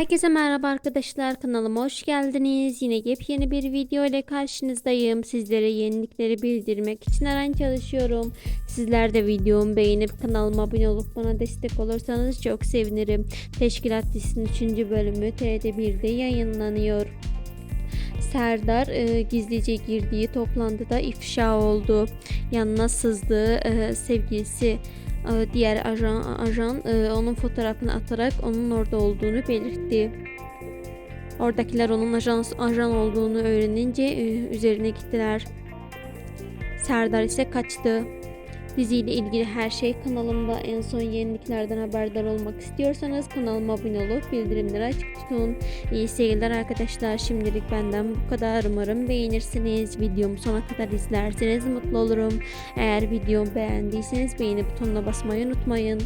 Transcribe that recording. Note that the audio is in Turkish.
Herkese merhaba arkadaşlar kanalıma hoş geldiniz. Yine yepyeni bir video ile karşınızdayım. Sizlere yenilikleri bildirmek için her an çalışıyorum. Sizler de videomu beğenip kanalıma abone olup bana destek olursanız çok sevinirim. Teşkilat dizisinin 3. bölümü TRT1'de yayınlanıyor. Serdar e, gizlice girdiği toplantıda ifşa oldu. Yanına sızdığı e, sevgilisi diğer ajan, ajan e, onun fotoğrafını atarak onun orada olduğunu belirtti. Oradakiler onun ajan, ajan olduğunu öğrenince e, üzerine gittiler. Serdar ise kaçtı. Diziyle ilgili her şey kanalımda en son yeniliklerden haberdar olmak istiyorsanız kanalıma abone olup bildirimleri açık tutun. İyi seyirler arkadaşlar. Şimdilik benden bu kadar. Umarım beğenirsiniz. Videomu sona kadar izlerseniz mutlu olurum. Eğer videomu beğendiyseniz beğeni butonuna basmayı unutmayın.